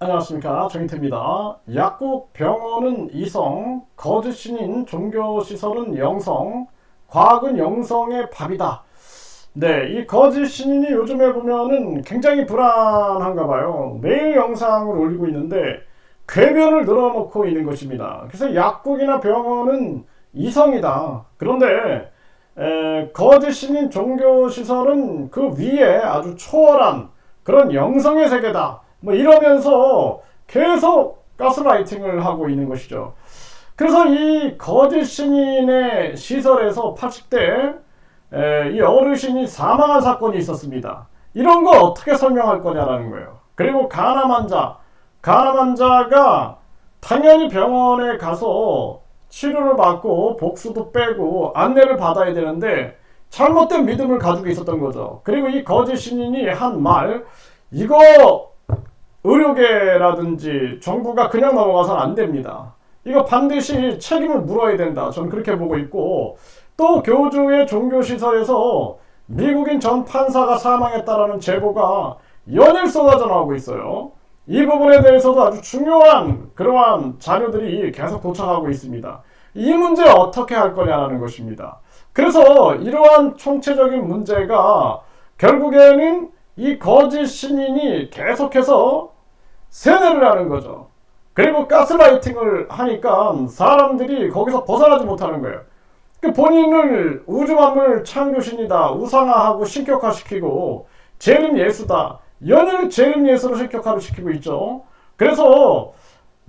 안녕하십니까 정인태입니다. 약국 병원은 이성, 거짓 신인 종교 시설은 영성, 과학은 영성의 밥이다. 네, 이 거짓 신인이 요즘에 보면은 굉장히 불안한가 봐요. 매일 영상을 올리고 있는데 궤변을 늘어놓고 있는 것입니다. 그래서 약국이나 병원은 이성이다. 그런데 에, 거짓 신인 종교 시설은 그 위에 아주 초월한 그런 영성의 세계다. 뭐 이러면서 계속 가스라이팅을 하고 있는 것이죠. 그래서 이 거짓 신인의 시설에서 80대 이 어르신이 사망한 사건이 있었습니다. 이런 거 어떻게 설명할 거냐라는 거예요. 그리고 가남 환자, 가남 환자가 당연히 병원에 가서 치료를 받고 복수도 빼고 안내를 받아야 되는데 잘못된 믿음을 가지고 있었던 거죠. 그리고 이 거짓 신인이 한 말, 이거 의료계라든지 정부가 그냥 넘어가서는 안 됩니다. 이거 반드시 책임을 물어야 된다. 저는 그렇게 보고 있고 또 교주의 종교시설에서 미국인 전 판사가 사망했다라는 제보가 연일 쏟아져 나오고 있어요. 이 부분에 대해서도 아주 중요한 그러한 자료들이 계속 도착하고 있습니다. 이 문제 어떻게 할 거냐는 것입니다. 그래서 이러한 총체적인 문제가 결국에는 이 거짓 신인이 계속해서 세뇌를 하는 거죠. 그리고 가스라이팅을 하니까 사람들이 거기서 벗어나지 못하는 거예요. 그 본인을 우주만물 창조신이다 우상화하고 신격화시키고 재림 예수다 연일 재림 예수로 신격화를 시키고 있죠. 그래서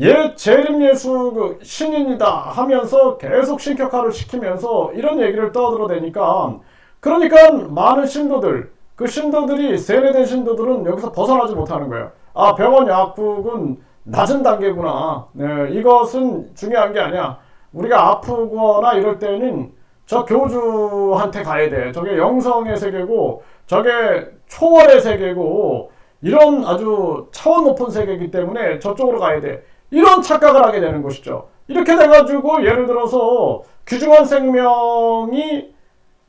예 재림 예수 그 신인이다 하면서 계속 신격화를 시키면서 이런 얘기를 떠들어대니까 그러니까 많은 신도들 그 신도들이 세뇌된 신도들은 여기서 벗어나지 못하는 거예요. 아 병원 약국은 낮은 단계구나. 네, 이것은 중요한 게 아니야. 우리가 아프거나 이럴 때는 저 교주한테 가야 돼. 저게 영성의 세계고 저게 초월의 세계고 이런 아주 차원 높은 세계이기 때문에 저쪽으로 가야 돼. 이런 착각을 하게 되는 것이죠. 이렇게 돼가지고 예를 들어서 귀중한 생명이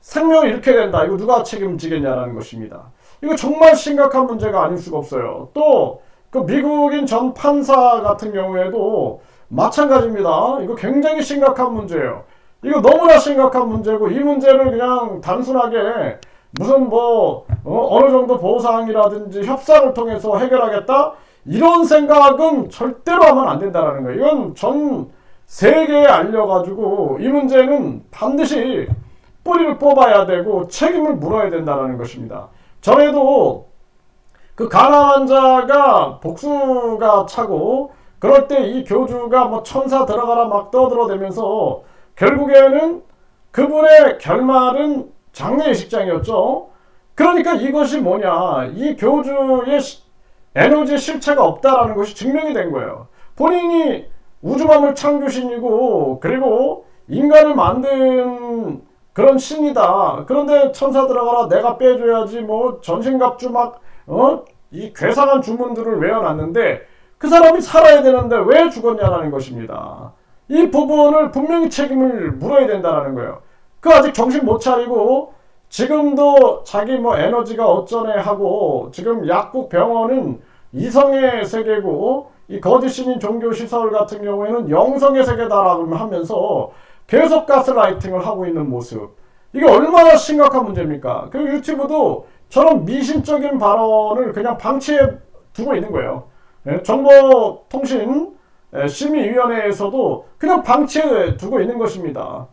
생명이 이렇게 된다. 이거 누가 책임지겠냐라는 것입니다. 이거 정말 심각한 문제가 아닐 수가 없어요. 또 그 미국인 전 판사 같은 경우에도 마찬가지입니다. 이거 굉장히 심각한 문제예요. 이거 너무나 심각한 문제고 이 문제를 그냥 단순하게 무슨 뭐 어, 느 정도 보상이라든지 협상을 통해서 해결하겠다 이런 생각은 절대로 하면 안 된다는 거예요. 이건 전 세계에 알려가지고 이 문제는 반드시 뿌리를 뽑아야 되고 책임을 물어야 된다는 것입니다. 전에도 그 가난 환자가 복수가 차고 그럴 때 이 교주가 뭐 천사 들어가라 막 떠들어대면서 결국에는 그분의 결말은 장례식장이었죠. 그러니까 이것이 뭐냐. 이 교주의 에너지 실체가 없다라는 것이 증명이 된 거예요. 본인이 우주만물 창조신이고 그리고 인간을 만든 그런 신이다. 그런데 천사 들어가라 내가 빼줘야지 뭐 전신갑주 막 어? 이 괴상한 주문들을 외워놨는데 그 사람이 살아야 되는데 왜 죽었냐라는 것입니다. 이 부분을 분명히 책임을 물어야 된다는 거예요. 그 아직 정신 못 차리고 지금도 자기 뭐 에너지가 어쩌네 하고 지금 약국 병원은 이성의 세계고 이 거짓신인 종교 시설 같은 경우에는 영성의 세계다라고 하면서 계속 가스라이팅을 하고 있는 모습. 이게 얼마나 심각한 문제입니까? 그 유튜브도 저런 미신적인 발언을 그냥 방치해 두고 있는 거예요. 예, 정보통신 예, 심의위원회에서도 그냥 방치해 두고 있는 것입니다.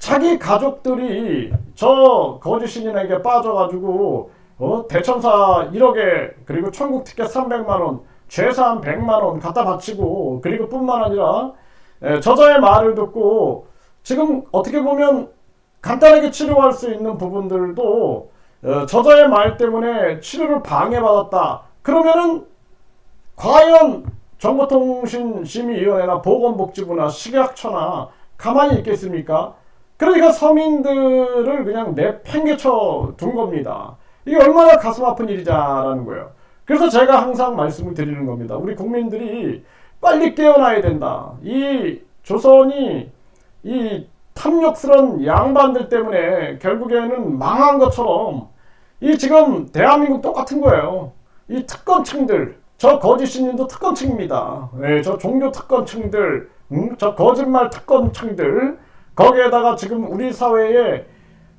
자기 가족들이 저 거짓 신인에게 빠져가지고 어, 대천사 1억에 그리고 천국 티켓 300만 원, 죄산 100만 원 갖다 바치고 그리고 뿐만 아니라 예, 저자의 말을 듣고 지금 어떻게 보면 간단하게 치료할 수 있는 부분들도 어, 저자의 말 때문에 치료를 방해받았다. 그러면은 과연 정보통신심의위원회나 보건복지부나 식약처나 가만히 있겠습니까? 그러니까 서민들을 그냥 내팽개쳐 둔 겁니다. 이게 얼마나 가슴 아픈 일이자라는 거예요. 그래서 제가 항상 말씀을 드리는 겁니다. 우리 국민들이 빨리 깨어나야 된다. 이 조선이 이 탐욕스러운 양반들 때문에 결국에는 망한 것처럼 이 지금 대한민국 똑같은 거예요. 이 특권층들 저 거짓 신님도 특권층입니다. 네, 저 종교 특권층들, 음, 저 거짓말 특권층들 거기에다가 지금 우리 사회에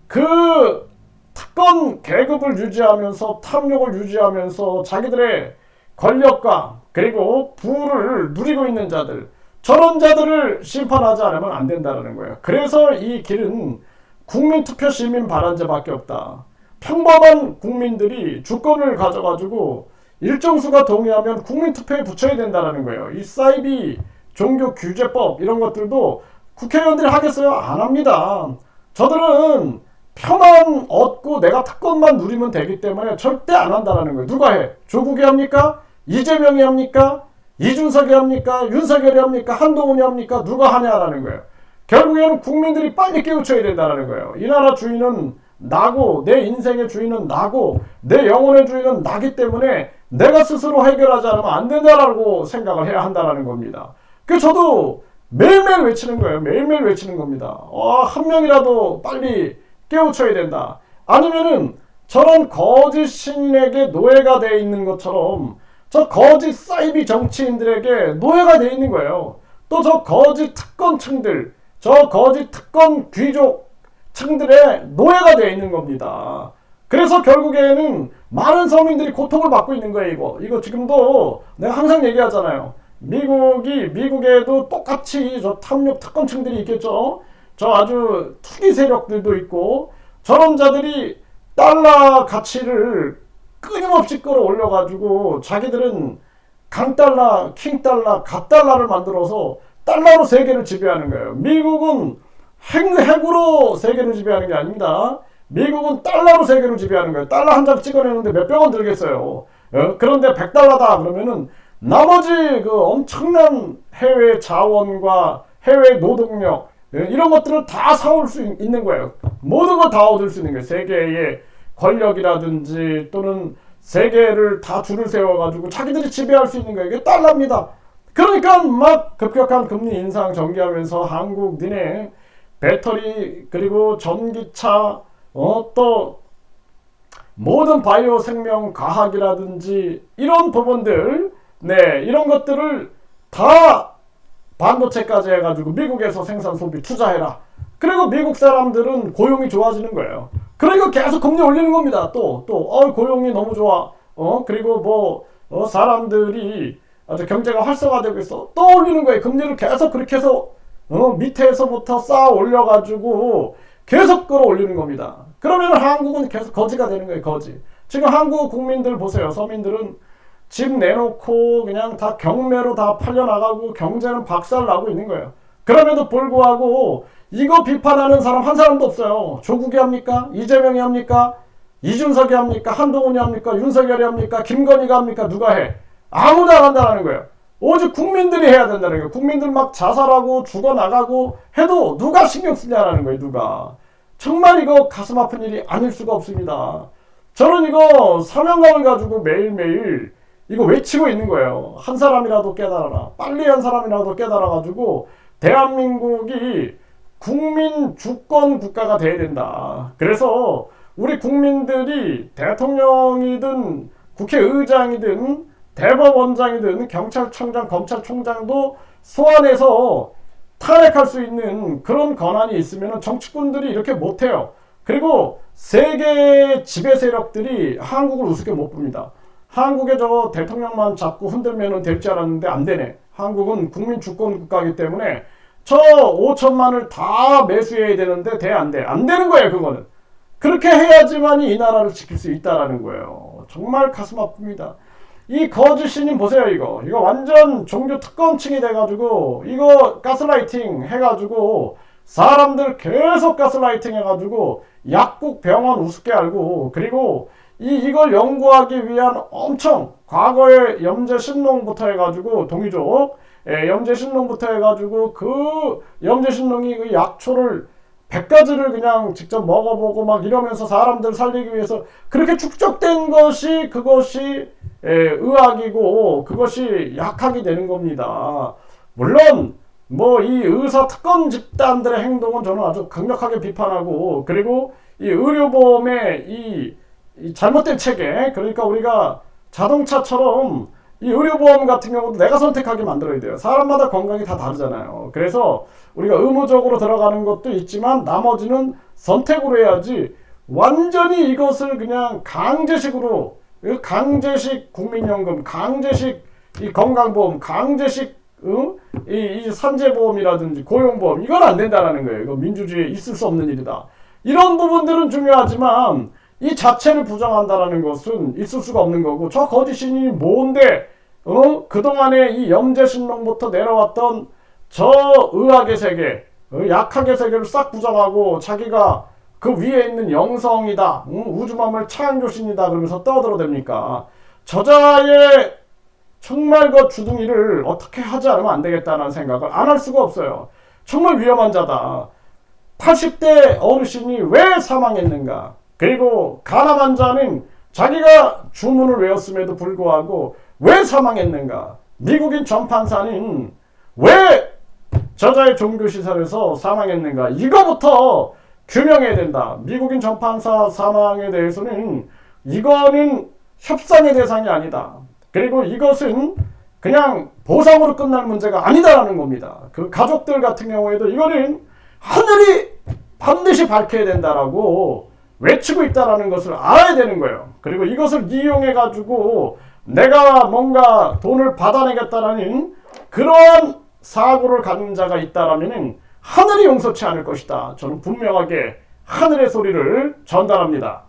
그 특권 계급을 유지하면서 탐욕을 유지하면서 자기들의 권력과 그리고 부를 누리고 있는 자들 저런 자들을 심판하지 않으면 안 된다는 거예요. 그래서 이 길은 국민투표 시민 발언제밖에 없다. 평범한 국민들이 주권을 가져가지고 일정 수가 동의하면 국민투표에 붙여야 된다는 거예요. 이 사이비 종교 규제법 이런 것들도 국회의원들이 하겠어요? 안 합니다. 저들은 표만 얻고 내가 특권만 누리면 되기 때문에 절대 안 한다는 거예요. 누가 해? 조국이 합니까? 이재명이 합니까? 이준석이 합니까? 윤석열이 합니까? 한동훈이 합니까? 누가 하냐라는 거예요. 결국에는 국민들이 빨리 깨우쳐야 된다는 거예요. 이 나라 주인은 나고 내 인생의 주인은 나고 내 영혼의 주인은 나기 때문에 내가 스스로 해결하지 않으면 안 된다라고 생각을 해야 한다는 겁니다. 그 저도 매일매일 외치는 거예요. 매일매일 외치는 겁니다. 어, 한 명이라도 빨리 깨우쳐야 된다. 아니면은 저런 거짓 신에게 노예가 돼 있는 것처럼 저 거짓 사이비 정치인들에게 노예가 돼 있는 거예요. 또 저 거짓 특권층들, 저 거짓 특권 귀족층들의 노예가 돼 있는 겁니다. 그래서 결국에는 많은 서민들이 고통을 받고 있는 거예요, 이거. 이거 지금도 내가 항상 얘기하잖아요. 미국이, 미국에도 똑같이 저 탐욕 특권층들이 있겠죠. 저 아주 투기 세력들도 있고, 저런 자들이 달러 가치를 끊임없이 끌어올려가지고 자기들은 강달러, 킹달러, 갓달러를 만들어서 달러로 세계를 지배하는 거예요. 미국은 핵, 핵으로 세계를 지배하는 게 아닙니다. 미국은 달러로 세계를 지배하는 거예요. 달러 한 장 찍어내는데 몇백 원 들겠어요. 어? 그런데 100달러다 그러면은 나머지 그 엄청난 해외 자원과 해외 노동력 예, 이런 것들을 다 사올 수 있는 거예요. 모든 걸 다 얻을 수 있는 거예요. 세계의 권력이라든지 또는 세계를 다 줄을 세워가지고 자기들이 지배할 수 있는 거예요. 이게 달러입니다. 그러니까 막 급격한 금리 인상 전개하면서 한국 니네 배터리 그리고 전기차 어, 또 모든 바이오 생명 과학이라든지 이런 부분들 네 이런 것들을 다 반도체까지 해가지고 미국에서 생산 소비 투자해라. 그리고 미국 사람들은 고용이 좋아지는 거예요. 그러니까 계속 금리 올리는 겁니다. 또, 또, 어, 고용이 너무 좋아. 어, 그리고 뭐, 어, 사람들이 아주 경제가 활성화되고 있어. 또 올리는 거예요. 금리를 계속 그렇게 해서, 어, 밑에서부터 쌓아 올려가지고 계속 끌어올리는 겁니다. 그러면 한국은 계속 거지가 되는 거예요. 거지. 지금 한국 국민들 보세요. 서민들은 집 내놓고 그냥 다 경매로 다 팔려나가고 경제는 박살 나고 있는 거예요. 그럼에도 불구하고 이거 비판하는 사람 한 사람도 없어요. 조국이 합니까? 이재명이 합니까? 이준석이 합니까? 한동훈이 합니까? 윤석열이 합니까? 김건희가 합니까? 누가 해? 아무도 안 한다는 거예요. 오직 국민들이 해야 된다는 거예요. 국민들 막 자살하고 죽어나가고 해도 누가 신경 쓰냐라는 거예요. 누가. 정말 이거 가슴 아픈 일이 아닐 수가 없습니다. 저는 이거 사명감을 가지고 매일매일 이거 외치고 있는 거예요. 한 사람이라도 깨달아라. 빨리 한 사람이라도 깨달아가지고 대한민국이 국민 주권 국가가 돼야 된다. 그래서 우리 국민들이 대통령이든 국회의장이든 대법원장이든 경찰청장, 검찰총장도 소환해서 탄핵할 수 있는 그런 권한이 있으면 정치꾼들이 이렇게 못해요. 그리고 세계 지배 세력들이 한국을 우습게 못 봅니다. 한국의 저 대통령만 잡고 흔들면 될 줄 알았는데 안 되네. 한국은 국민 주권 국가이기 때문에 저 5천만을 다 매수해야 되는데 돼 안 돼. 안 되는 거예요, 그거는. 그렇게 해야지만이 이 나라를 지킬 수 있다라는 거예요. 정말 가슴 아픕니다. 이 거짓 신임 보세요, 이거. 이거 완전 종교 특권층이 돼가지고, 이거 가스라이팅 해가지고, 사람들 계속 가스라이팅 해가지고, 약국 병원 우습게 알고, 그리고 이, 이걸 연구하기 위한 엄청 과거의 염제 신농부터 해가지고 동이족 예, 염제 신농부터 해가지고 그 염제 신농이 그 약초를 100가지를 그냥 직접 먹어보고 막 이러면서 사람들 살리기 위해서 그렇게 축적된 것이 그것이 예, 의학이고 그것이 약학이 되는 겁니다. 물론 뭐 이 의사 특권 집단들의 행동은 저는 아주 강력하게 비판하고 그리고 이 의료보험의 이 잘못된 체계 그러니까 우리가 자동차처럼 이 의료보험 같은 경우도 내가 선택하게 만들어야 돼요. 사람마다 건강이 다 다르잖아요. 그래서 우리가 의무적으로 들어가는 것도 있지만 나머지는 선택으로 해야지 완전히 이것을 그냥 강제식으로 이 강제식 국민연금, 강제식 이 건강보험, 강제식 응? 이, 이 산재보험이라든지 고용보험 이건 안 된다라는 거예요. 이거 민주주의에 있을 수 없는 일이다. 이런 부분들은 중요하지만 이 자체를 부정한다라는 것은 있을 수가 없는 거고 저 거짓 신이 뭔데 어? 그동안에 이 염제 신론부터 내려왔던 저 의학의 세계 어? 약학의 세계를 싹 부정하고 자기가 그 위에 있는 영성이다 응? 우주만물 창조신이다 그러면서 떠들어댑니까 저자의 정말 그 주둥이를 어떻게 하지 않으면 안 되겠다는 생각을 안 할 수가 없어요 정말 위험한 자다 80대 어르신이 왜 사망했는가? 그리고 가늠한 자는 자기가 주문을 외웠음에도 불구하고 왜 사망했는가? 미국인 전판사는 왜 저자의 종교 시설에서 사망했는가? 이거부터 규명해야 된다. 미국인 전판사 사망에 대해서는 이거는 협상의 대상이 아니다. 그리고 이것은 그냥 보상으로 끝날 문제가 아니다라는 겁니다. 그 가족들 같은 경우에도 이거는 하늘이 반드시 밝혀야 된다라고 외치고 있다라는 것을 알아야 되는 거예요. 그리고 이것을 이용해 가지고 내가 뭔가 돈을 받아내겠다라는 그러한 사고를 가진 자가 있다라면은 하늘이 용서치 않을 것이다. 저는 분명하게 하늘의 소리를 전달합니다.